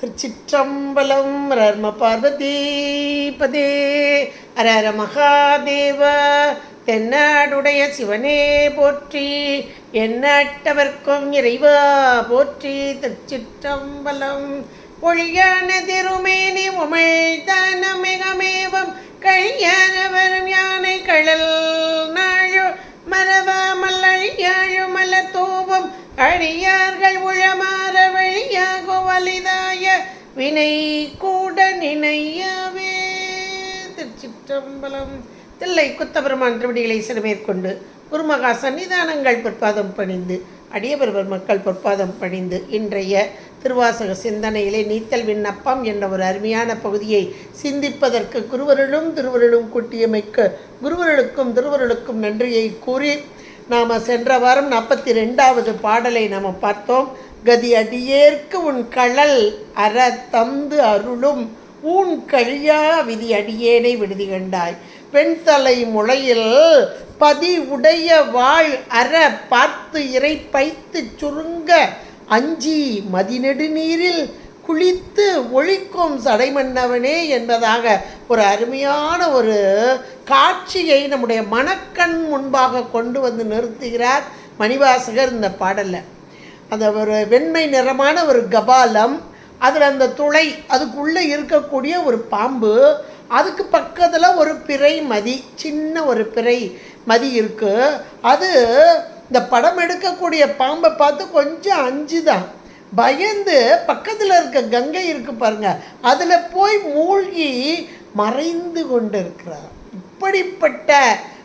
திருச்சிற்றம்பலம் ரர்ம பார்வதீபதே அரர மகாதேவ தென்னாடுடைய சிவனே போற்றி எண்ணட்டவர்க்கும் இறைவா போற்றி. திருச்சிற்றம்பலம் பொழியான திருமேனி உமிழ்தான மிகமேவம் கழியானவரும் யானை கழல் நாழோ மரவ மல்லழியாழு தூபம் அழியார்கள் உழமாற வழியாக வலிதாய வினை கூட நினையவே. திருச்சிற்றம்பலம் தில்லை குத்தபெருமான் திருவடிகளை சிறுமேற்கொண்டு குருமகா சன்னிதானங்கள் பிற்பாதம் பணிந்து அடியபெருவர் மக்கள் பொற்பாதம் பணிந்து இன்றைய திருவாசக சிந்தனையிலே நீத்தல் விண்ணப்பம் என்ற ஒரு அருமையான பகுதியை சிந்திப்பதற்கு குருவருளும் திருவருளும் கூட்டியமைக்க குருவருளுக்கும் திருவருளுக்கும் நன்றியை கூறி நாம் சென்ற வாரம் நாற்பத்தி ரெண்டாவது பாடலை நாம் பார்த்தோம். கதி அடியேற்கு உன் கழல் அற தந்து அருளும் ஊன் கழியா விதி அடியேனை விடுதி கண்டாய். பெண் தலை முளையில் பதி உடைய வாழ் அற பார்த்து இறை பைத்து சுருங்க அஞ்சி மதிநெடுநீரில் குளித்து ஒழிக்கும் சடைமன்னவனே என்பதாக ஒரு அருமையான ஒரு காட்சியை நம்முடைய மனக்கண் முன்பாக கொண்டு வந்து நிறுத்துகிறார் மணிவாசகர் இந்த பாடலில். அந்த ஒரு வெண்மை நிறமான ஒரு கபாலம் அதில் அந்த துளை அதுக்குள்ளே இருக்கக்கூடிய ஒரு பாம்பு அதுக்கு பக்கத்தில் ஒரு பிறை மதி சின்ன ஒரு பிறை. மதி இருக்குது அது இந்த படம் எடுக்கக்கூடிய பாம்பை பார்த்து கொஞ்சம் அஞ்சு தான் பயந்து பக்கத்தில் இருக்க கங்கை இருக்கு பாருங்க. அதில் போய் மூழ்கி மறைந்து கொண்டு இருக்கிறார் இப்படிப்பட்ட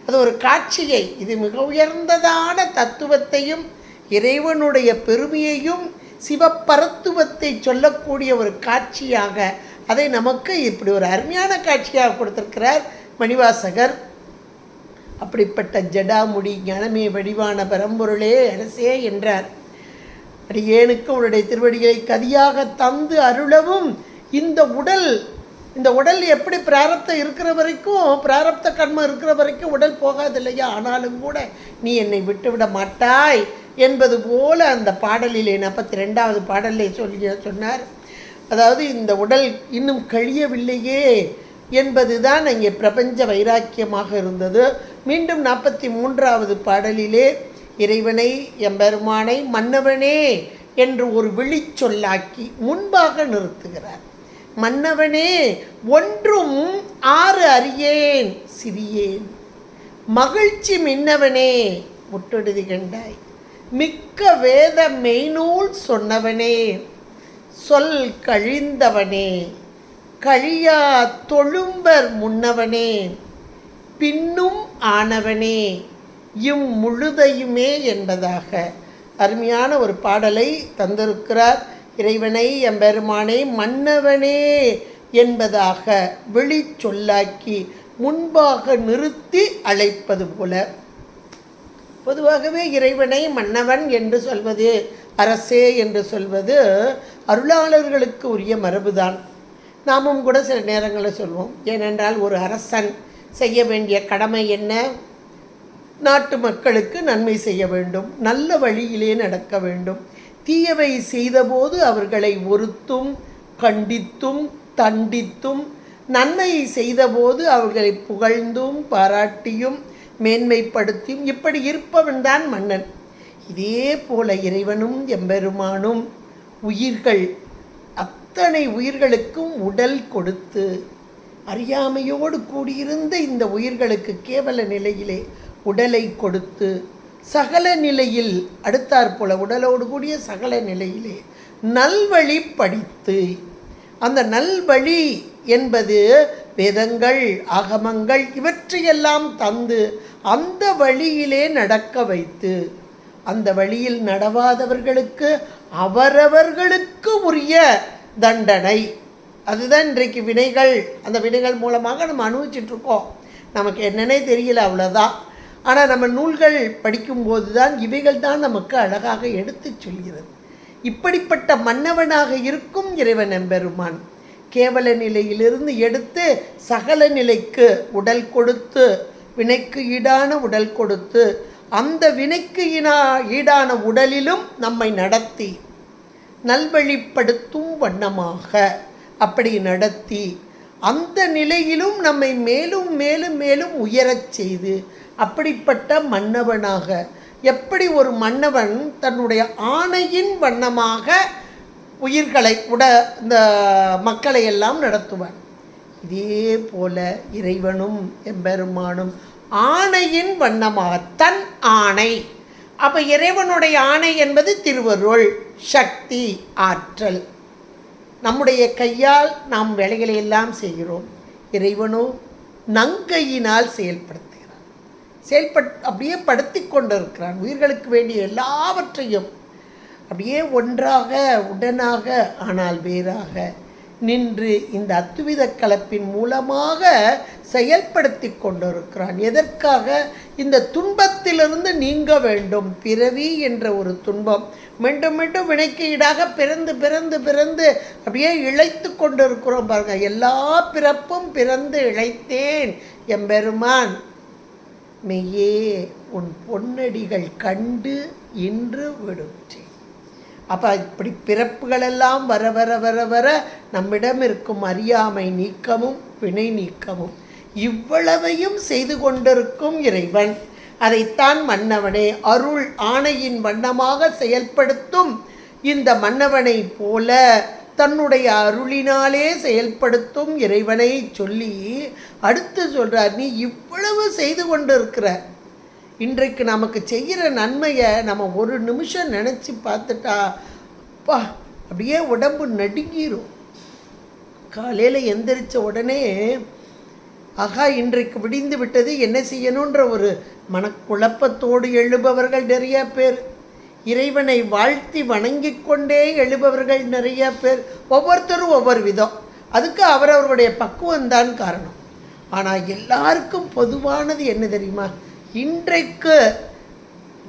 அது ஒரு காட்சியை இது மிக உயர்ந்ததான தத்துவத்தையும் இறைவனுடைய பெருமையையும் சிவப்பரத்துவத்தை சொல்லக்கூடிய ஒரு காட்சியாக அதை நமக்கு இப்படி ஒரு அருமையான காட்சியாக கொடுத்திருக்கிறார் மணிவாசகர். அப்படிப்பட்ட ஜடாமுடி ஞானமே வடிவான பரம்பொருளே அரசே என்றார். அடியேனுக்கு உன்னுடைய திருவடிகளை கதியாக தந்து அருளவும் இந்த உடல் இந்த உடல் எப்படி பிராரப்தம் இருக்கிற வரைக்கும் பிராரப்த கர்மம் இருக்கிற வரைக்கும் உடல் போகாது இல்லையா ஆனாலும் கூட நீ என்னை விட்டுவிட மாட்டாய் என்பது போல அந்த பாடலிலே நாற்பத்தி ரெண்டாவது பாடலில் சொல்லி சொன்னார். அதாவது இந்த உடல் இன்னும் கழியவில்லையே. என்பதுதான் அங்கே பிரபஞ்ச வைராக்கியமாக இருந்தது. மீண்டும் நாற்பத்தி மூன்றாவது பாடலிலே இறைவனை எம்பெருமானை மன்னவனே என்று ஒரு விழிச்சொல்லாக்கி முன்பாக நிறுத்துகிறார். மன்னவனே ஒன்றும் ஆறு அறியேன் சிறியேன். மகிழ்ச்சி மின்னவனே முட்டெடுதி கண்டாய். மிக்க வேத மெய்நூல் சொன்னவனே சொல் கழிந்தவனே கழியா தொழும்பர் முன்னவனே பின்னும் ஆனவனே இம் முழுதையுமே என்பதாக அருமையான ஒரு பாடலை தந்திருக்கிறார் இறைவனை எம்பெருமானை மன்னவனே என்பதாக வெளி சொல்லாக்கி முன்பாக நிறுத்தி அழைப்பது போல. பொதுவாகவே இறைவனை மன்னவன் என்று சொல்வது அரசே என்று சொல்வது அருளாளர்களுக்கு உரிய மரபுதான். நாமும் கூட சில நேரங்களில் சொல்வோம் ஏனென்றால் ஒரு அரசன் செய்ய வேண்டிய கடமை என்ன? நாட்டு மக்களுக்கு நன்மை செய்ய வேண்டும் நல்ல வழியிலே நடக்க வேண்டும். தீயவை செய்தபோது அவர்களை ஒருத்தும் கண்டித்தும் தண்டித்தும் நன்மையை செய்தபோது அவர்களை புகழ்ந்தும் பாராட்டியும் மேன்மைப்படுத்தியும் இப்படி இருப்பவன்தான் மன்னன். இதே போல இறைவனும் எம்பெருமானும் உயிர்கள் அத்தனை உயிர்களுக்கும் உடல் கொடுத்து அறியாமையோடு கூடியிருந்த இந்த உயிர்களுக்கு கேவல நிலையிலே உடலை கொடுத்து சகல நிலையில் அடுத்தாற்போல உடலோடு கூடிய சகல நிலையிலே நல்வழி படித்து அந்த நல்வழி என்பது வேதங்கள் ஆகமங்கள் இவற்றையெல்லாம் தந்து அந்த வழியிலே நடக்க வைத்து அந்த வழியில் நடவாதவர்களுக்கு அவரவர்களுக்கு உரிய தண்டனை. அதுதான் இன்றைக்கு வினைகள். அந்த வினைகள் மூலமாக நம்ம அனுபவிச்சிட்ருக்கோம். நமக்கு என்னன்னே தெரியல அவ்வளோதான் ஆனால் நம்ம நூல்கள் படிக்கும்போது தான் இவைகள் தான் நமக்கு அழகாக எடுத்துச் சொல்கிறது. இப்படிப்பட்ட மன்னவனாக இருக்கும் இறைவன் எம்பெருமான். கேவல நிலையிலிருந்து எடுத்து சகல நிலைக்கு உடல் கொடுத்து வினைக்கு ஈடான உடல் கொடுத்து அந்த வினைக்கு ஈடான உடலிலும் நம்மை நடத்தி நல்வழிப்படுத்தும் வண்ணமாக அப்படி நடத்தி அந்த நிலையிலும் நம்மை மேலும் மேலும் மேலும் உயரச் செய்து அப்படிப்பட்ட மன்னவனாக எப்படி ஒரு மன்னவன் தன்னுடைய ஆணையின் வண்ணமாக உயிர்களை உட இந்த மக்களை எல்லாம் நடத்துவான். இதே போல இறைவனும் எம்பெருமானும் ஆணையின் வண்ணமாக தன் ஆணை அப்போ இறைவனுடைய ஆணை என்பது திருவருள். சக்தி ஆற்றல். நம்முடைய கையால் நாம் வேலைகளை எல்லாம் செய்கிறோம். இறைவனோ நங்கையினால் செயல்படுத்துகிறான் செயல்பட் அப்படியே படுத்தி கொண்டிருக்கிறான் உயிர்களுக்கு வேண்டிய எல்லாவற்றையும் அப்படியே ஒன்றாக உடனாக ஆனால் வேறாக நின்று இந்த அத்துவித கலப்பின் மூலமாக செயல்படுத்தி கொண்டிருக்கிறான். எதற்காக? இந்த துன்பத்திலிருந்து நீங்க வேண்டும். பிறவி என்ற ஒரு துன்பம். மீண்டும் மீண்டும் வினைக்கு ஈடாக பிறந்து பிறந்து பிறந்து அப்படியே இழைத்து கொண்டிருக்கிறோம் பாருங்க. எல்லா பிறப்பும் பிறந்து இழைத்தேன் எம்பெருமான். மெய்யே உன் பொன்னடிகள் கண்டு இன்று விடுற்றேன் அப்போ இப்படி பிறப்புகளெல்லாம் வர வர வர வர நம்மிடம் இருக்கும் அறியாமை நீக்கமும் வினை நீக்கமும் இவ்வளவையும் செய்து கொண்டிருக்கும் இறைவன். அதைத்தான் மன்னவனே அருள் ஆணையின் வண்ணமாக செயல்படுத்தும். இந்த மன்னவனை போல தன்னுடைய அருளினாலே செயல்படுத்தும் இறைவனை சொல்லி அடுத்து சொல்கிறார் நீ இவ்வளவு செய்து கொண்டிருக்கிற இன்றைக்கு நமக்கு செய்கிற நன்மையை நம்ம ஒரு நிமிஷம் நினச்சி பார்த்துட்டா அப்பா அப்படியே உடம்பு நடுங்கிரும். காலையில் எந்திரிச்ச உடனே ஆகா இன்றைக்கு விடிந்து விட்டது என்ன செய்யணுன்ற ஒரு மனக்குழப்பத்தோடு எழுபவர்கள் நிறைய பேர். இறைவனை வாழ்த்தி வணங்கி கொண்டே எழுபவர்கள் நிறைய பேர். ஒவ்வொருத்தரும் ஒவ்வொரு விதம். அதுக்கு அவரவருடைய பக்குவம்தான் காரணம். ஆனால் எல்லாருக்கும் பொதுவானது என்ன தெரியுமா? இன்றைக்கு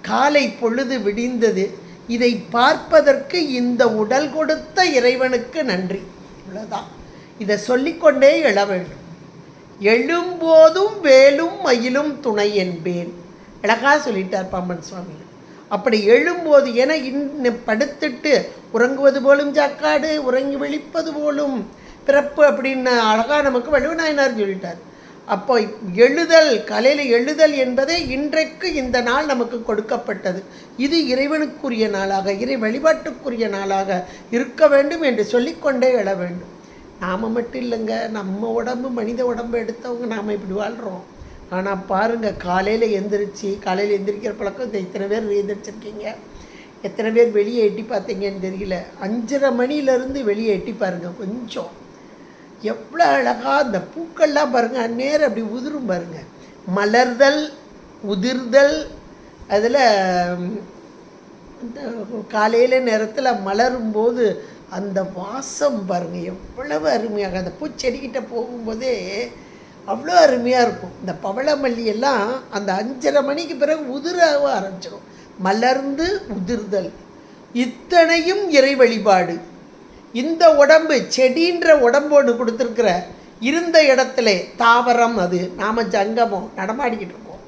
காலை பொழுது விடிந்தது. இதை பார்ப்பதற்கு இந்த உடல் கொடுத்த இறைவனுக்கு நன்றி. இவ்வளோதான் இதை சொல்லிக்கொண்டே எழ வேண்டும். எழும்போதும் வேலும் மயிலும் துணை என்பேன். அழகா சொல்லிட்டார் பாம்பன் சுவாமி. அப்படி எழும்போது என இன்னும் படுத்துட்டு உறங்குவது போலும் ஜாக்காடு உறங்கி விழிப்பது போலும் பிறப்பு அப்படின்னு அழகா நமக்கு வள்ளுவநாயனார் சொல்லிட்டார். அப்போ எழுதல் கலையில் எழுதல் என்பதே இன்றைக்கு இந்த நாள் நமக்கு கொடுக்கப்பட்டது. இது இறைவனுக்குரிய நாளாக இறை வழிபாட்டுக்குரிய நாளாக இருக்க வேண்டும் என்று சொல்லிக்கொண்டே எழ வேண்டும். நாம் மட்டும் இல்லைங்க நம்ம உடம்பு மனித உடம்பு எடுத்தவங்க நாம் இப்படி வாழ்கிறோம் ஆனால் பாருங்கள் காலையில் எந்திரிச்சு காலையில் எந்திரிக்கிற பழக்கம் இந்த இத்தனை பேர் எந்திரிச்சிருக்கீங்க? எத்தனை பேர் வெளியே எட்டி பார்த்தீங்கன்னு தெரியல. அஞ்சரை மணிலேருந்து வெளியே எட்டி பாருங்கள் கொஞ்சம். எவ்வளோ அழகாக அந்த பூக்கள்லாம் பாருங்கள் அந்நேரம் அப்படி உதிரும் பாருங்கள் மலர்தல் உதிர்தல் அதில் இந்த காலையில் நேரத்தில் மலரும் போது அந்த வாசம் பாருங்கள் எவ்வளவு அருமையாக. அந்த பூச்செடிக்கிட்ட போகும்போதே அவ்வளோ அருமையாக இருக்கும். இந்த பவளமல்லி எல்லாம் அந்த அஞ்சரை மணிக்கு பிறகு உதிராக ஆரம்பிச்சிடும் மலர்ந்து உதிர்தல். இத்தனையும் இறை வழிபாடு. இந்த உடம்பு செடின்ற உடம்போடு கொடுத்துருக்குற இருந்த இடத்துல தாவரம் அது. நாம் ஜங்கமம் நடமாடிக்கிட்டு இருக்கோம்.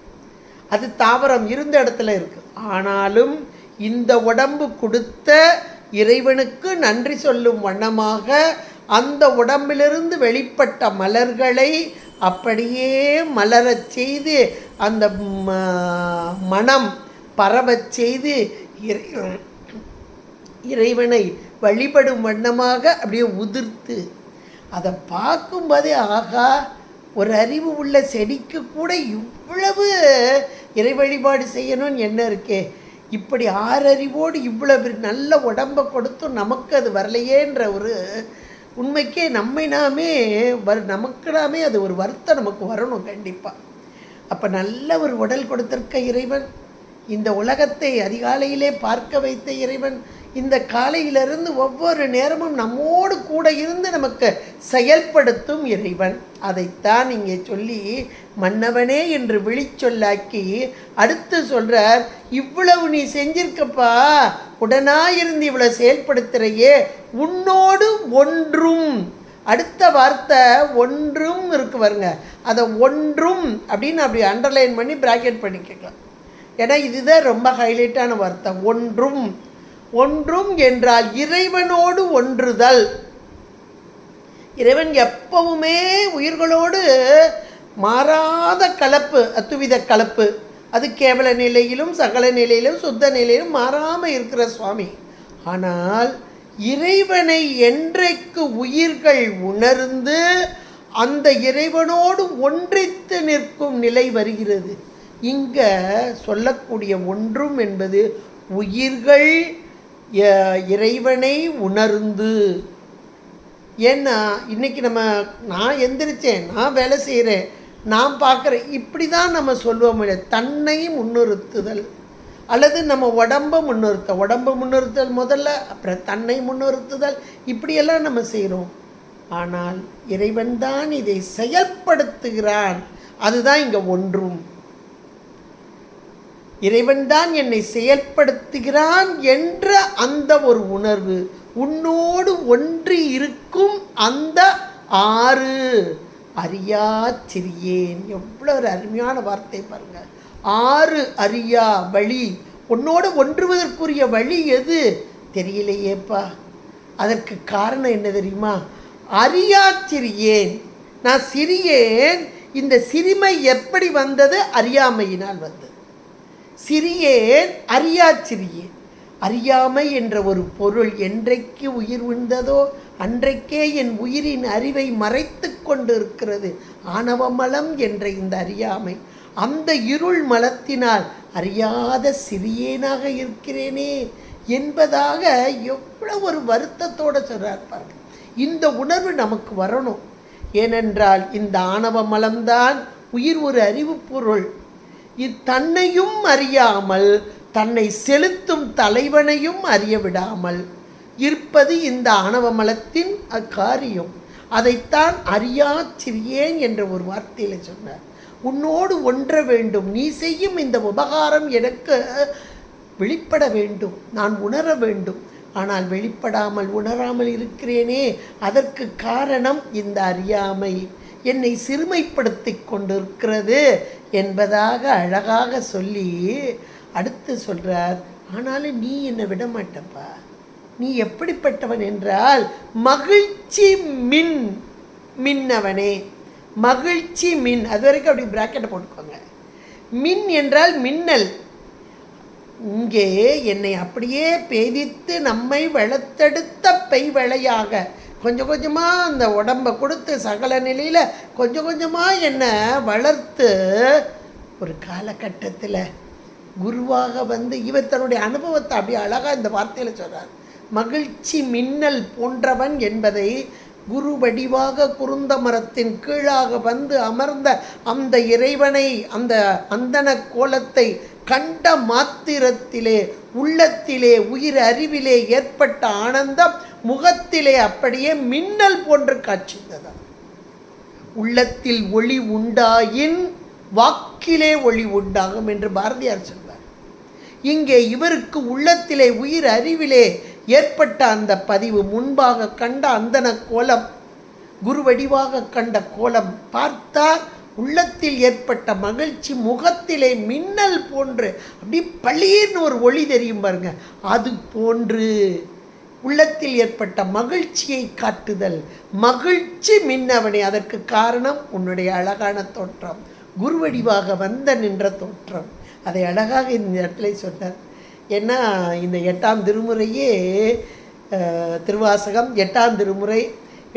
அது தாவரம் இருந்த இடத்துல இருக்குது ஆனாலும் இந்த உடம்பு கொடுத்த இறைவனுக்கு நன்றி சொல்லும் வண்ணமாக அந்த உடம்பிலிருந்து வெளிப்பட்ட மலர்களை அப்படியே மலரச் செய்து அந்த ம- மனம் பரவச் செய்து இறை இறைவனை வழிபடும் வண்ணமாக அப்படியே உதிர்த்து அதை பார்க்கும்போதே ஆகா ஒரு அறிவு உள்ள செடிக்கு கூட இவ்வளவு இறை வழிபாடு செய்யணும்னு என்ன இருக்கே? இப்படி ஆறறிவோடு இவ்வளவு நல்ல உடம்பை கொடுத்தும் நமக்கு அது வரலையேன்ற ஒரு உண்மைக்கே நம்மை நாமே வரு நமக்கு நாமே அது ஒரு வருத்தம் நமக்கு வரணும் கண்டிப்பாக அப்போ நல்ல ஒரு உடல் கொடுத்திருக்க இறைவன் இந்த உலகத்தை அதிகாலையிலே பார்க்க வைத்த இறைவன் இந்த காலையிலிருந்து ஒவ்வொரு நேரமும் நம்மோடு கூட இருந்து நமக்கு செயல்படுத்தும் இறைவன். அதைத்தான் இங்கே சொல்லி மன்னவனே என்று விழிச்சொல்லாக்கி அடுத்து சொல்கிறார் இவ்வளவு நீ செஞ்சிருக்கப்பா உடனாயிருந்து இவ்வளோ செயல்படுத்துறையே உன்னோடு ஒன்றும். அடுத்த வார்த்தை ஒன்றும் இருக்கு பாருங்க. அதை ஒன்றும் அப்படின்னு அப்படி அண்டர்லைன் பண்ணி பிராக்கெட் பண்ணிக்கலாம் ஏன்னா இதுதான் ரொம்ப ஹைலைட்டான வார்த்தை. ஒன்றும் ஒன்றும் என்றால் இறைவனோடு ஒன்றுதல். இறைவன் எப்பவுமே உயிர்களோடு மாறாத கலப்பு அத்துவித கலப்பு. அது கேவல நிலையிலும் சகல நிலையிலும் சுத்த நிலையிலும் மாறாமல் இருக்கிற சுவாமி. ஆனால் இறைவனை என்றைக்கு உயிர்கள் உணர்ந்து அந்த இறைவனோடு ஒன்றித்து நிற்கும் நிலை வருகிறது. இங்க சொல்லக்கூடிய ஒன்றும் என்பது உயிர்கள் இறைவனை உணர்ந்து. ஏன்னா இன்றைக்கி நம்ம நான் எந்திரிச்சேன் நான் வேலை செய்கிறேன் நான் பார்க்குறேன் இப்படி தான் நம்ம சொல்லுவோம் தன்னை முன்னிறுத்துதல். அல்லது நம்ம உடம்பை முன்னிறுத்த உடம்பை முன்னிறுத்தல் முதல்ல அப்புறம் தன்னை முன்னிறுத்துதல். இப்படியெல்லாம் நம்ம செய்கிறோம் ஆனால் இறைவன் தான் இதை செயல்படுத்துகிறான். அதுதான் இங்கே ஒன்றும். இறைவன்தான் என்னை செயல்படுத்துகிறான் என்ற அந்த ஒரு உணர்வு உன்னோடு ஒன்றி இருக்கும் அந்த ஆறு. அறியா சிறியேன். எவ்வளோ ஒரு அருமையான வார்த்தை பாருங்க. ஆறு அறியா வழி. உன்னோடு ஒன்றுவதற்குரிய வழி எது? தெரியலையேப்பா. அதற்கு காரணம் என்ன தெரியுமா? அறியா சிறியேன். நான் சிறியேன். இந்த சிறுமை எப்படி வந்தது? அறியாமையினால் வந்தது. சிறியேன் அறியா சிறியேன். அறியாமை என்ற ஒரு பொருள் என்றைக்கு உயிர் உண்டதோ அன்றைக்கே என் உயிரின் அறிவை மறைத்து கொண்டு இருக்கிறது ஆணவமலம் என்ற இந்த அறியாமை அந்த இருள் மலத்தினால் அறியாத சிறியேனாக இருக்கிறேனே என்பதாக எவ்வளவு ஒரு வருத்தத்தோடு சொல்கிறார் பாருங்க. இந்த உணர்வு நமக்கு வரணும். ஏனென்றால் இந்த ஆணவ மலம்தான் உயிர் ஒரு அறிவு பொருள். இத்தன்னையும் அறியாமல் தன்னை செலுத்தும் தலைவனையும் அறிய விடாமல் இருப்பது இந்த ஆணவ மலத்தின் அக்காரியம். அதைத்தான் அறியா சிறியேன் என்ற ஒரு வார்த்தையில் சொன்னார். உன்னோடு ஒன்ற வேண்டும் நீ செய்யும் இந்த உபகாரம் எனக்கு வெளிப்பட வேண்டும் நான் உணர வேண்டும். ஆனால் வெளிப்படாமல் உணராமல் இருக்கிறேனே அதற்கு காரணம் இந்த அறியாமை. என்னை சிறுமைப்படுத்தி கொண்டிருக்கிறது என்பதாக அழகாக சொல்லி அடுத்து சொல்கிறார் ஆனாலும் நீ என்னை விட மாட்டப்பா. நீ எப்படிப்பட்டவன் என்றால் மகிழ்ச்சி மின் மின்னவனே. மகிழ்ச்சி மின். அது வரைக்கும் அப்படி பிராக்கெட்டை போட்டுக்கோங்க. மின் என்றால் மின்னல். இங்கே என்னை அப்படியே பேதித்து நம்மை வளர்த்தெடுத்த பெய்வளையாக கொஞ்சம் கொஞ்சமாக அந்த உடம்பை கொடுத்து சகல நிலையில் கொஞ்சம் கொஞ்சமாக என்னை வளர்த்து ஒரு காலகட்டத்தில் குருவாக வந்து இவர் தன்னுடைய அனுபவத்தை அப்படியே அழகாக இந்த வார்த்தையில் சொல்கிறார் மகிழ்ச்சி மின்னல் போன்றவன் என்பதை குரு வடிவாக குருந்த மரத்தின் கீழாக வந்து அமர்ந்த அந்த இறைவனை அந்த அந்தன கோலத்தை கண்ட மாத்திரத்திலே உள்ளத்திலே உயிர் அறிவிலே ஏற்பட்ட ஆனந்தம் முகத்திலே அப்படியே மின்னல் போன்று காட்சித்ததாம் உள்ளத்தில் ஒளி உண்டாயின் வாக்கிலே ஒளி உண்டாகும் என்று பாரதியார் சொல்வார். இங்கே இவருக்கு உள்ளத்திலே உயிர் அறிவிலே ஏற்பட்ட அந்த பதிவு முன்பாக கண்ட அந்தன கோலம் குருவடிவாக கண்ட கோலம் பார்த்தால் உள்ளத்தில் ஏற்பட்ட மகிழ்ச்சி முகத்திலே மின்னல் போன்று அப்படி பளீர்னு ஒரு ஒளி தெரியும் பாருங்க. அது போன்று உள்ளத்தில் ஏற்பட்ட மகிழ்ச்சியை காட்டுதல். மகிழ்ச்சி மின்னவனே அதற்கு காரணம் உன்னுடைய அழகான தோற்றம். குருவடிவாக வந்த நின்ற தோற்றம். அதை அழகாக இந்த இடத்துல சொன்னார். ஏன்னா இந்த எட்டாம் திருமுறையே திருவாசகம் எட்டாம் திருமுறை.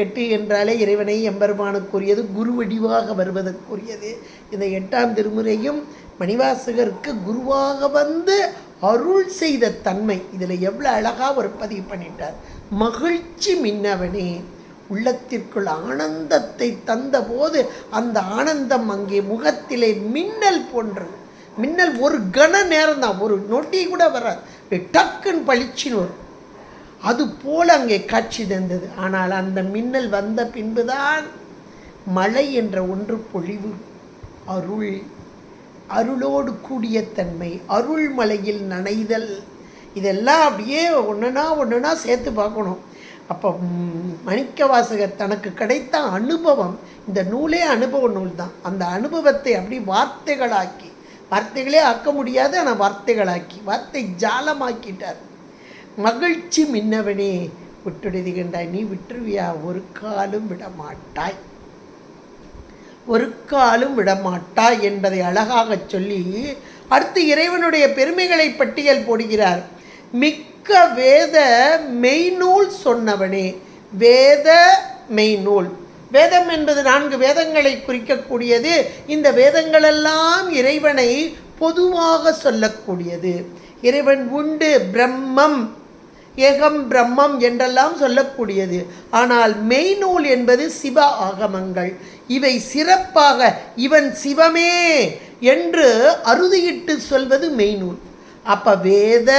எட்டு என்றாலே இறைவனை எம்பெருமானுக்குரியது குருவடிவாக வருவதற்குரியது. இந்த எட்டாம் திருமுறையும் மணிவாசகருக்கு குருவாக வந்து அருள் செய்த தன்மை. இதில் எவ்வளோ அழகாக ஒரு பதிவு பண்ணிட்டார். மகிழ்ச்சி மின்னவனே உள்ளத்திற்குள் ஆனந்தத்தை தந்தபோது அந்த ஆனந்தம் அங்கே முகத்திலே மின்னல் போன்றது. மின்னல் ஒரு கண நேரம் தான். ஒரு நொட்டி கூட வராது. டக்குன்னு பளிச்சின்னு வரும். அது போல் அங்கே காட்சி தந்தது. ஆனால் அந்த மின்னல் வந்த பின்புதான் மழை என்ற ஒன்று பொழிவு அருள் அருளோடு கூடிய தன்மை அருள்மலையில் நனைதல் இதெல்லாம் அப்படியே ஒன்றுனா ஒன்றுனா சேர்த்து பார்க்கணும். அப்போ மணிக்கவாசகர் வாசகர் தனக்கு கிடைத்த அனுபவம் இந்த நூலே அனுபவ நூல் தான். அந்த அனுபவத்தை அப்படி வார்த்தைகளாக்கி வார்த்தைகளே ஆக்க முடியாது ஆனால் வார்த்தைகளாக்கி வார்த்தை ஜாலமாக்கிட்டார். மகிழ்ச்சி மின்னவனே விட்டுடுதுகின்றாய் நீ விட்டுருவியா? ஒரு காலும் விட மாட்டாய் ஒரு காலும் விடமாட்டாய் என்பதை அழகாகச் சொல்லி அடுத்து இறைவனுடைய பெருமைகளை பட்டியல் போடுகிறார். மிக்க வேத மெய்நூல் சொன்னவனே வேத மெய்நூல். வேதம் என்பது நான்கு வேதங்களை குறிக்கக்கூடியது. இந்த வேதங்களெல்லாம் இறைவனை பொதுவாக சொல்லக்கூடியது. இறைவன் உண்டு பிரம்மம் ஏகம் பிரம்மம் என்றெல்லாம் சொல்லக்கூடியது. ஆனால் மெய்நூல் என்பது சிவ ஆகமங்கள். இவை சிறப்பாக இவன் சிவமே என்று அறுதியிட்டு சொல்வது மெய்நூல். அப்ப வேத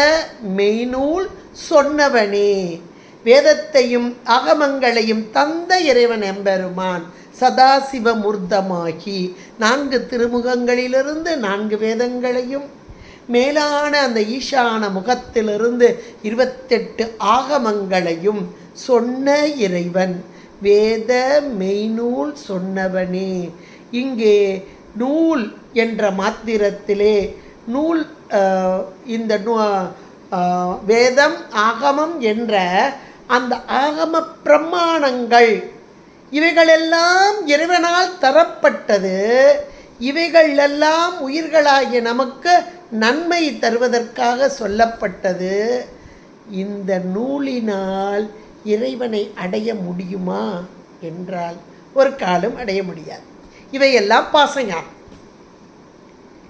மெய்நூல் சொன்னவனே. வேதத்தையும் அகமங்களையும் தந்த இறைவன் எம்பெருமான் சதாசிவமூர்த்தமாகி நான்கு திருமுகங்களிலிருந்து நான்கு வேதங்களையும் மேலான அந்த ஈசான முகத்திலிருந்து இருபத்தெட்டு ஆகமங்களையும் சொன்ன இறைவன். வேத மெய்நூல் சொன்னவனே. இங்கே நூல் என்ற மாத்திரத்திலே நூல் இந்த நூ- வேதம் ஆகமம் என்ற அந்த ஆகம பிரமாணங்கள் இவைகளெல்லாம் இறைவனால் தரப்பட்டது. இவைகள் எல்லாம் உயிர்களாகிய நமக்கு நன்மை தருவதற்காக சொல்லப்பட்டது. இந்த நூலினால் இறைவனை அடைய முடியுமா என்றால் ஒரு காலம் அடைய முடியாது. இவையெல்லாம் பாசஞானம்.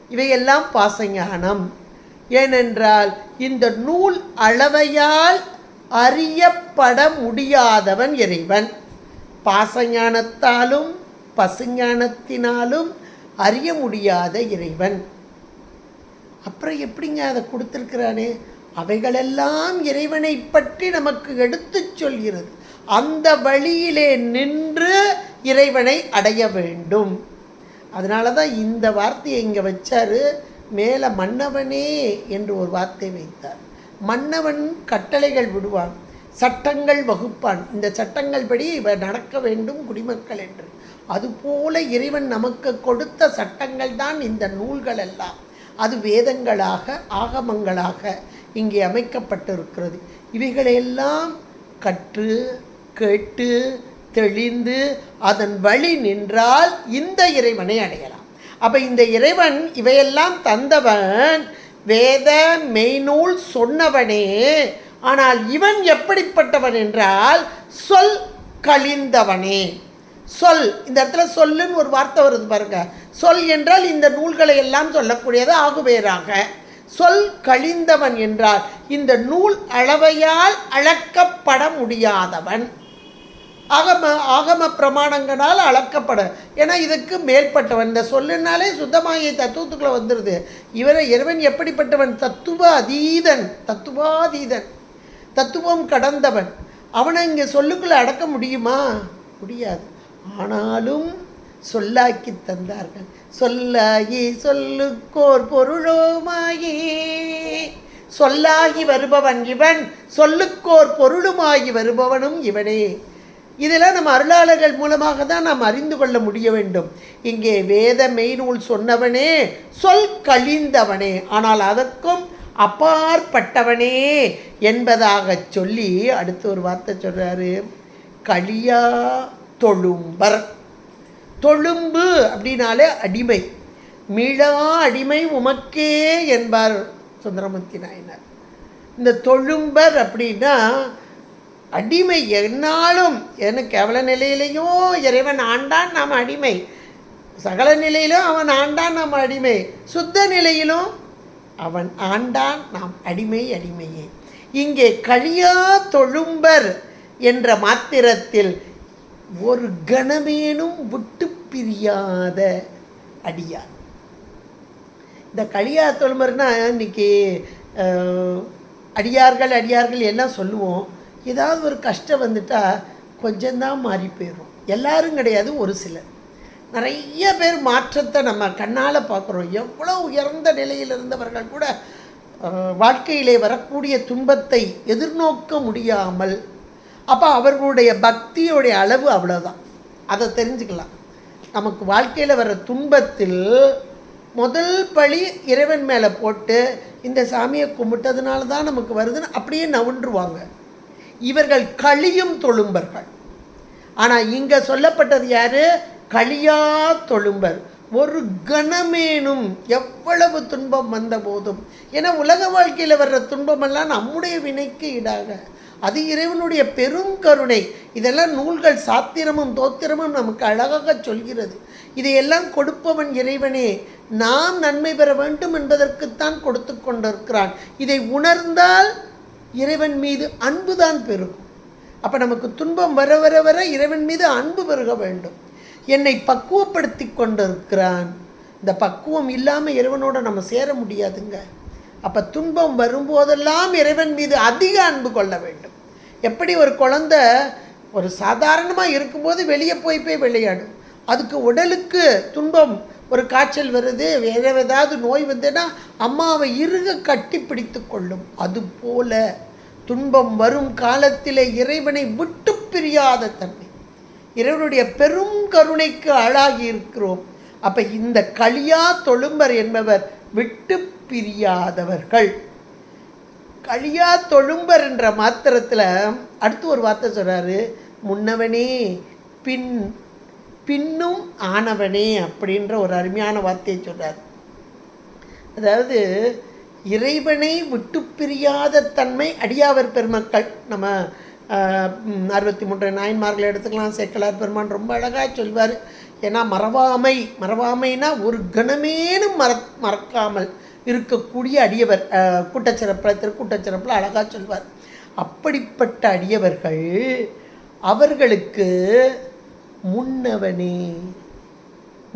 இவையெல்லாம் பாசஞானம் ஏனென்றால் இந்த நூல் அளவையால் அறியப்பட முடியாதவன் இறைவன். பாசஞானத்தாலும் பசுஞானத்தினாலும் அறிய முடியாத இறைவன். அப்புறம் எப்படிங்க அதை கொடுத்துருக்கிறானே? அவைகளெல்லாம் இறைவனை பற்றி நமக்கு எடுத்துச் சொல்கிறது. அந்த வழியிலே நின்று இறைவனை அடைய வேண்டும். அதனால தான் இந்த வார்த்தையை இங்கே வச்சாரு மேலே மன்னவனே என்று ஒரு வார்த்தை வைத்தார். மன்னவன் கட்டளைகள் விடுவான் சட்டங்கள் வகுப்பான். இந்த சட்டங்கள் படி இவ நடக்க வேண்டும் குடிமக்கள் என்று. அதுபோல இறைவன் நமக்கு கொடுத்த சட்டங்கள் தான் இந்த நூல்கள் எல்லாம் அது வேதங்களாக ஆகமங்களாக இங்கே அமைக்கப்பட்டிருக்கிறது. இவைகளையெல்லாம் கற்று கேட்டு தெளிந்து அதன் வழி நின்றால் இந்த இறைவனை அடையலாம். அப்போ இந்த இறைவன் இவையெல்லாம் தந்தவன் வேத மெய்நூல் சொன்னவனே. ஆனால் இவன் எப்படிப்பட்டவன் என்றால் சொல் கழிந்தவனே. சொல் இந்த இடத்துல சொல்லுன்னு ஒரு வார்த்தை வருது பாருங்க. சொல் என்றால் இந்த நூல்களை எல்லாம் சொல்லக்கூடியது ஆகுவேராக சொல் கழிந்தவன் என்றால் இந்த நூல் அளவையால் அளக்கப்பட முடியாதவன். ஆகம ஆகம பிரமாணங்களால் அளக்கப்பட. ஏன்னா இதுக்கு மேற்பட்டவன். இந்த சொல்லுனாலே சுத்தமாகிய தத்துவத்துக்குள்ளே வந்துடுது இவரை இறைவன் எப்படிப்பட்டவன்? தத்துவ அதீதன் தத்துவாதீதன். தத்துவம் கடந்தவன். அவனை இங்கே சொல்லுக்குள்ளே அடக்க முடியுமா? முடியாது. ஆனாலும் சொல்லாக்கி தந்தார்கள். சொல்லாகி சொல்லுக்கோர் பொருளோமாயி சொல்லாகி வருபவன் இவன் சொல்லுக்கோர் பொருளுமாகி வருபவனும் இவனே. இதெல்லாம் நம்ம அருளாளர்கள் மூலமாக தான் நாம் அறிந்து கொள்ள முடிய வேண்டும். இங்கே வேத மெய்நூல் சொன்னவனே சொல் கழிந்தவனே. ஆனால் அதற்கும் அப்பாற்பட்டவனே என்பதாக சொல்லி அடுத்து ஒரு வார்த்தை சொல்கிறாரு களியா தொழும்பர். தொழும்பு அப்படின்னாலே அடிமை. மிழா அடிமை உமக்கே என்பார் சுந்தரமூர்த்தி நாயனார். இந்த தொழும்பர் அப்படின்னா அடிமை என்னாலும் ஏன்னா கேவல நிலையிலையும் இறைவன் ஆண்டான் நாம் அடிமை. சகல நிலையிலும் அவன் ஆண்டான் நாம் அடிமை. சுத்த நிலையிலும் அவன் ஆண்டான் நாம் அடிமை அடிமையே. இங்கே கழியா தொழும்பர் என்ற மாத்திரத்தில் ஒரு கணமேனும் விட்டு பிரியாத அடியார் இந்த கலியா தொழுமர்னா இன்னைக்கு அடியார்கள் அடியார்கள் எல்லாம் சொல்லுவோம்? ஏதாவது ஒரு கஷ்டம் வந்துட்டா கொஞ்சம்தான் மாறி போயிடும் எல்லாரும் கிடையாது ஒரு சிலர். நிறைய பேர் மாற்றத்தை நம்ம கண்ணால் பார்க்குறோம். எவ்வளோ உயர்ந்த நிலையில் இருந்தவர்கள் கூட வாழ்க்கையிலே வரக்கூடிய துன்பத்தை எதிர்நோக்க முடியாமல் அப்போ அவர்களுடைய பக்தியோடைய அளவு அவ்வளோதான் அதை தெரிஞ்சுக்கலாம். நமக்கு வாழ்க்கையில் வர துன்பத்தில் முதல் பழி இறைவன் மேலே போட்டு இந்த சாமியை கும்பிட்டதுனால தான் நமக்கு வருதுன்னு அப்படியே நவுன்றுவாங்க. இவர்கள் களியும் தொழும்பர்கள். ஆனால் இங்கே சொல்லப்பட்டது யார்? களியா தொழும்பர். ஒரு கணமேனும் எவ்வளவு துன்பம் வந்த போதும் ஏன்னா உலக வாழ்க்கையில் வர்ற துன்பமெல்லாம் நம்முடைய வினைக்கு ஈடாக. அது இறைவனுடைய பெருங்கருணை இதெல்லாம் நூல்கள் சாத்திரமும் தோத்திரமும் நமக்கு அழகாக சொல்கிறது. இதையெல்லாம் கொடுப்பவன் இறைவனே. நாம் நன்மை பெற வேண்டும் என்பதற்குத்தான் கொடுத்து கொண்டிருக்கிறான். இதை உணர்ந்தால் இறைவன் மீது அன்புதான் பெருகும். அப்போ நமக்கு துன்பம் வர வர வர இறைவன் மீது அன்பு பெருக வேண்டும். என்னை பக்குவப்படுத்தி கொண்டிருக்கிறான். இந்த பக்குவம் இல்லாமல் இறைவனோட நம்ம சேர முடியாதுங்க. அப்போ துன்பம் வரும்போதெல்லாம் இறைவன் மீது அதிக அன்பு கொள்ள வேண்டும். எப்படி ஒரு குழந்தை ஒரு சாதாரணமாக இருக்கும்போது வெளியே போய் போய் விளையாடும். அதுக்கு உடலுக்கு துன்பம் ஒரு காய்ச்சல் வருது வேறு ஏதாவது நோய் வந்ததுன்னா அம்மாவை இறுக கட்டி பிடித்து கொள்ளும். அதுபோல துன்பம் வரும் காலத்திலே இறைவனை விட்டு பிரியாத தன்மை. இறைவனுடைய பெரும் கருணைக்கு ஆளாகி இருக்கிறோம். அப்போ இந்த களியா தொழும்பர் என்பவர் விட்டு பிரியாதவர்கள். கழியா தொழும்பர் என்ற மாத்திரத்தில் அடுத்து ஒரு வார்த்தை சொல்கிறாரு முன்னவனே பின் பின்னும் ஆனவனே அப்படின்ற ஒரு அருமையான வார்த்தையை சொல்கிறார் அதாவது இறைவனை விட்டு பிரியாத தன்மை அடியாவர் பெருமக்கள். நம்ம அறுபத்தி மூன்று நாயன்மார்களை எடுத்துக்கலாம் சேக்கலார் பெருமான் ரொம்ப அழகாக சொல்வார். ஏன்னா மறவாமை மறவாமைனா ஒரு கணமேனும் மற மறக்காமல். இருக்கக்கூடிய அடியவர் கூட்டச்சிறப்பில் திருக்கூட்டச்சிறப்பில் அழகாக சொல்வார். அப்படிப்பட்ட அடியவர்கள் அவர்களுக்கு முன்னவனே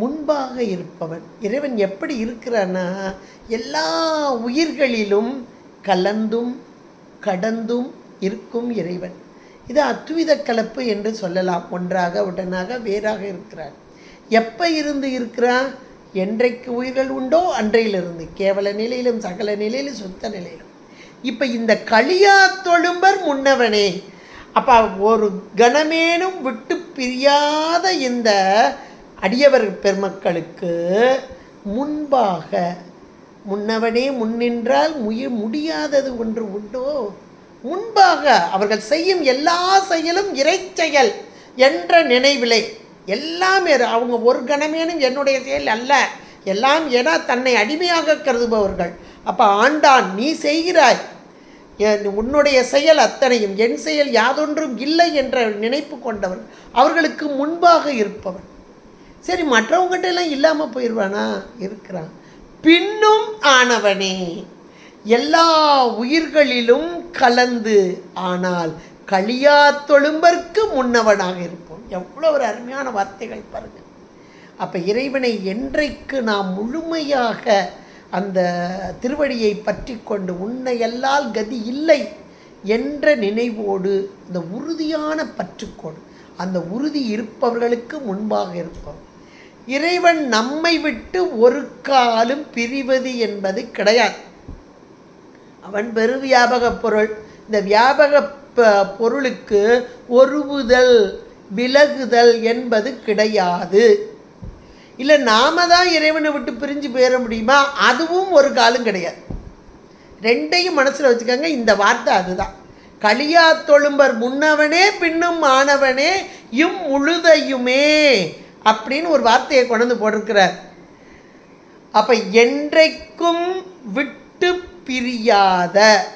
முன்பாக இருப்பவன். இறைவன் எப்படி இருக்கிறான்னா எல்லா உயிர்களிலும் கலந்தும் கடந்தும் இருக்கும் இறைவன். இது அத்வித கலப்பு என்று சொல்லலாம். ஒன்றாக உடனாக வேறாக இருக்கிறான் எப்போ இருந்து இருக்கிறான்? என்றைக்கு உயிர்கள் உண்டோ அன்றையிலிருந்து கேவல நிலையிலும் சகல நிலையிலும் சுத்த நிலையிலும். இப்போ இந்த களியா தொழும்பர் முன்னவனே அப்போ ஒரு கணமேனும் விட்டு பிரியாத இந்த அடியவர் பெருமக்களுக்கு முன்பாக முன்னவனே முன்னின்றால் முய முடியாதது ஒன்று உண்டோ? முன்பாக அவர்கள் செய்யும் எல்லா செயலும் இறைச்செயல் என்ற நினைவிலே எல்லாமே அவங்க ஒரு கணமேனும் என்னுடைய செயல் அல்ல. எல்லாம் என தன்னை அடிமையாக கருதுபவர்கள். அப்போ ஆண்டான் நீ செய்கிறாய். உன்னுடைய செயல் அத்தனையும் என் செயல் யாதொன்றும் இல்லை என்ற நினைப்பு கொண்டவன் அவர்களுக்கு முன்பாக இருப்பவன். சரி மற்றவங்ககிட்ட எல்லாம் இல்லாமல் போயிடுவானா இருக்கிறான். பின்னும் ஆனவனே. எல்லா உயிர்களிலும் கலந்து ஆனால் களியா தொழும்பற்கு முன்னவனாக இருப்போம். எவ்வளோ ஒரு அருமையான வார்த்தைகள் பாருங்கள் அப்போ இறைவனை என்றைக்கு நாம் முழுமையாக அந்த திருவடியை பற்றி கொண்டு உன்னை எல்லால் கதி இல்லை என்ற நினைவோடு இந்த உறுதியான பற்றுக்கோடு அந்த உறுதி இருப்பவர்களுக்கு முன்பாக இருப்போம். இறைவன் நம்மை விட்டு ஒரு காலும் பிரிவது என்பது கிடையாது. அவன் பெரு வியாபக பொருள். இந்த வியாபக ப- பொருளுக்கு ஒருவுதல் விலகுதல் என்பது கிடையாது. இல்லை நாம தான் இறைவனை விட்டு பிரிஞ்சு போயிட முடியுமா? அதுவும் ஒரு காலம் கிடையாது. ரெண்டையும் மனசில் வச்சுக்கோங்க இந்த வார்த்தை அதுதான். களியா தொழும்பர் முன்னவனே பின்னும் ஆனவனே இம் முழுதையுமே அப்படின்னு ஒரு வார்த்தையை கொண்டு போட்டிருக்கிறார். அப்போ என்றைக்கும் விட்டு பிரியாத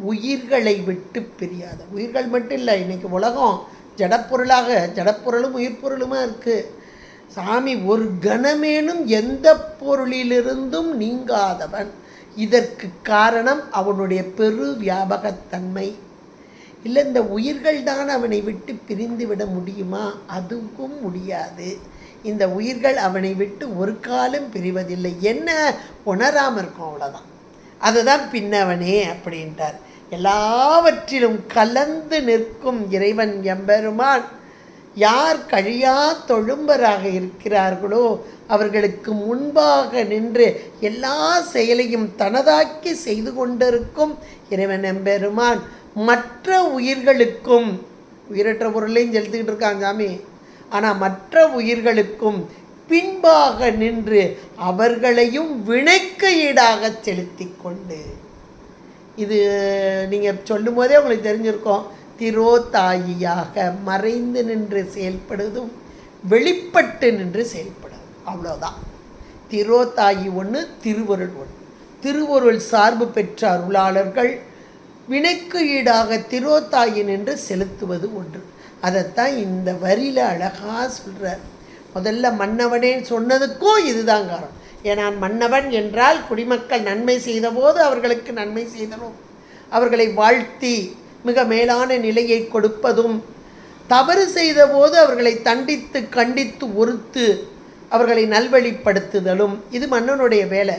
உயிர்களை விட்டு பிரியாத. உயிர்கள் மட்டும் இல்லை இன்றைக்கி உலகம் ஜடப்பொருளாக ஜடப்பொருளும் உயிர்ப்பொருளுமா இருக்குது சாமி ஒரு கணமேனும் எந்த பொருளிலிருந்தும் நீங்காதவன். இதற்கு காரணம் அவனுடைய பெரு வியாபகத்தன்மை. இல்லை இந்த உயிர்கள் தான் அவனை விட்டு பிரிந்து விட முடியுமா? அதுவும் முடியாது. இந்த உயிர்கள் அவனை விட்டு ஒரு காலம் பிரிவதில்லை. என்ன? உணராமல் இருக்கும் அவ்வளோதான் அதுதான் பின்னவனே அப்படின்ட்டார் எல்லாவற்றிலும் கலந்து நிற்கும் இறைவன் எம்பெருமான். யார் கழியா தொழும்பராக இருக்கிறார்களோ அவர்களுக்கு முன்பாக நின்று எல்லா செயலையும் தனதாக்கி செய்து கொண்டிருக்கும் இறைவன் எம்பெருமான். மற்ற உயிர்களுக்கும் உயிரற்ற பொருளையும் செலுத்திக்கிட்டு இருக்காங்க சாமி. ஆனால் மற்ற உயிர்களுக்கும் பின்பாக நின்று அவர்களையும் வினைக்கு ஈடாக செலுத்தி கொண்டு இது நீங்கள் சொல்லும் போதே உங்களுக்கு தெரிஞ்சிருக்கோம். திரோதாயியாக மறைந்து நின்று செயல்படுவதும் வெளிப்பட்டு நின்று செயல்படுது அவ்வளோதான் திரோதாயி ஒன்று திருவருள் ஒன்று திருவருள் சார்பு பெற்ற அருளாளர்கள் வினைக்கு ஈடாக திரோதாயி நின்று செலுத்துவது ஒன்று. அதைத்தான் இந்த வரியில் அழகாக சொல்கிறார் முதல்ல மன்னவனேன்னு சொன்னதுக்கும் இதுதான் காரணம். ஏனால் மன்னவன் என்றால் குடிமக்கள் நன்மை செய்தபோது அவர்களுக்கு நன்மை செய்தனும் அவர்களை வாழ்த்தி மிக மேலான நிலையை கொடுப்பதும். தவறு செய்தபோது அவர்களை தண்டித்து கண்டித்து ஒறுத்து அவர்களை நல்வழிப்படுத்துதலும். இது மன்னனுடைய வேலை.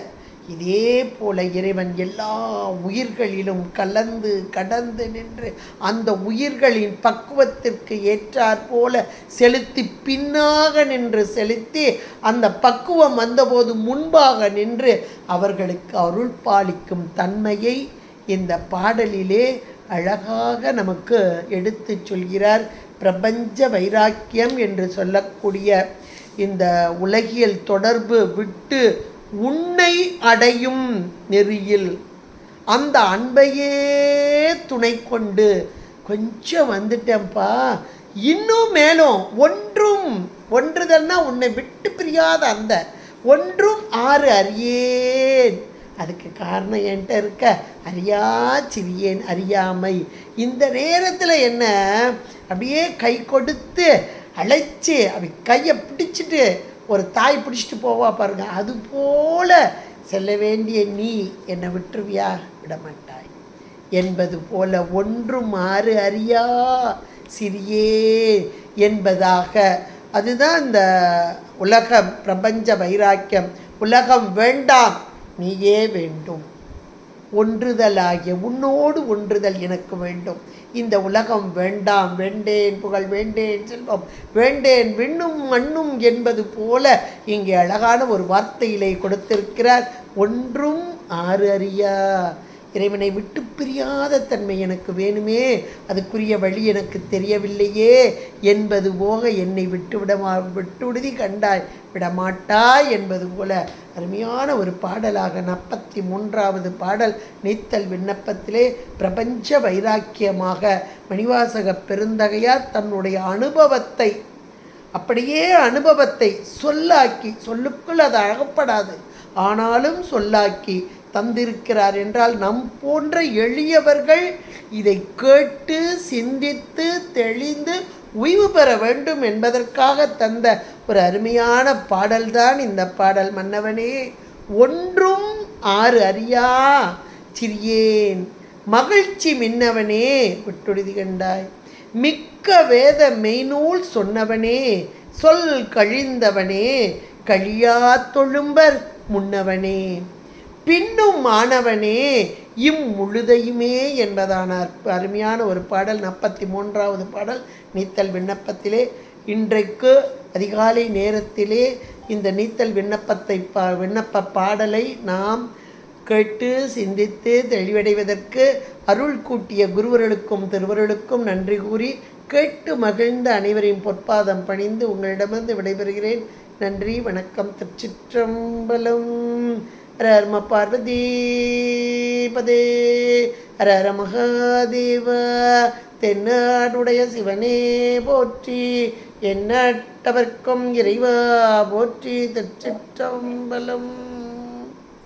இதே போல இறைவன் எல்லா உயிர்களிலும் கலந்து கடந்து நின்று அந்த உயிர்களின் பக்குவத்திற்கு ஏற்றாற் போல செலுத்தி பின்னாக நின்று செலுத்தி அந்த பக்குவம் வந்தபோது முன்பாக நின்று அவர்களுக்கு அருள் பாலிக்கும் தன்மையை இந்த பாடலிலே அழகாக நமக்கு எடுத்து சொல்கிறார். பிரபஞ்ச வைராக்கியம் என்று சொல்லக்கூடிய இந்த உலகியல் தொடர்பு விட்டு உன்னை அடையும் நெறியில். அந்த அன்பையே துணை கொண்டு கொஞ்சம் வந்துட்டேன்ப்பா. இன்னும் மேலும் ஒன்றும் ஒன்றுதல்னா உன்னை விட்டு பிரியாத அந்த ஒன்றும் ஆறு அறியேன். அதுக்கு காரணம் என்கிட்ட இருக்க அறியா சிறியேன் அறியாமை. இந்த நேரத்தில் என்ன அப்படியே கை கொடுத்து அழைச்சி அப்படி கையை பிடிச்சிட்டு ஒரு தாய் பிடிச்சிட்டு போவா பாருங்க. அது போல செல்ல வேண்டிய நீ என்னை விட்டுருவியா? விடமாட்டாய். என்பது போல ஒன்று மாறு அறியா சிறியே என்பதாக. அதுதான் இந்த உலக பிரபஞ்ச வைராக்கியம். உலகம் வேண்டாம் நீயே வேண்டும். ஒன்றுதலாகிய உன்னோடு ஒன்றுதல் எனக்கு வேண்டும். இந்த உலகம் வேண்டாம் வேண்டேன் புகழ் வேண்டேன் செல்வம் வேண்டேன் விண்ணும் மண்ணும் என்பது போல இங்கே அழகான ஒரு வார்த்தையிலே கொடுத்திருக்கிறார். ஒன்றும் ஆறு அறியா. இறைவனை விட்டு பிரியாத தன்மை எனக்கு வேணுமே அதுக்குரிய வழி எனக்கு தெரியவில்லையே என்பது போக என்னை விட்டு விடமா கண்டாய் விடமாட்டாய் என்பது போல அருமையான ஒரு பாடலாக நாற்பத்தி மூன்றாவது பாடல் நீத்தல் விண்ணப்பத்திலே பிரபஞ்ச வைராக்கியமாக மணிவாசக பெருந்தகையார் தன்னுடைய அனுபவத்தை அப்படியே அனுபவத்தை சொல்லாக்கி சொல்லுக்குள் அது அழகப்படாது ஆனாலும் சொல்லாக்கி தந்திருக்கிறார் என்றால் நம் போன்ற எளியவர்கள் இதை கேட்டு சிந்தித்து தெளிந்து உய்வு பெற வேண்டும் என்பதற்காக தந்த ஒரு அருமையான பாடல்தான் இந்த பாடல் மன்னவனே. ஒன்றும் ஆறு அறியா சிறியேன். மகிழ்ச்சி மின்னவனே விட்டுடுதி கண்டாய். மிக்க வேத மெய்நூல் சொன்னவனே சொல் கழிந்தவனே கழியா தொழும்பர் முன்னவனே. பின்னும் மாணவனே இம் முழுதையுமே என்பதான அற்ப- அருமையான ஒரு பாடல் நாற்பத்தி மூன்றாவது பாடல் நீத்தல் விண்ணப்பத்திலே. இன்றைக்கு அதிகாலை நேரத்திலே இந்த நீத்தல் விண்ணப்பத்தை பா விண்ணப்ப பாடலை நாம் கேட்டு சிந்தித்து தெளிவடைவதற்கு அருள் கூட்டிய குருவர்களுக்கும் திருவர்களுக்கும் நன்றி கூறி கேட்டு மகிழ்ந்த அனைவரையும் பொற்பாதம் பணிந்து உங்களிடமிருந்து விடைபெறுகிறேன். நன்றி வணக்கம். திருச்சிற்றம்பலம். ஹர ஹர்ம பார்வதி பதே. ஹர ஹர மகாதேவ தென்னாடுடைய சிவனே போற்றி எந்நாட்டவர்க்கும் இறைவா போற்றி திருச்சிற்றம்பலம்.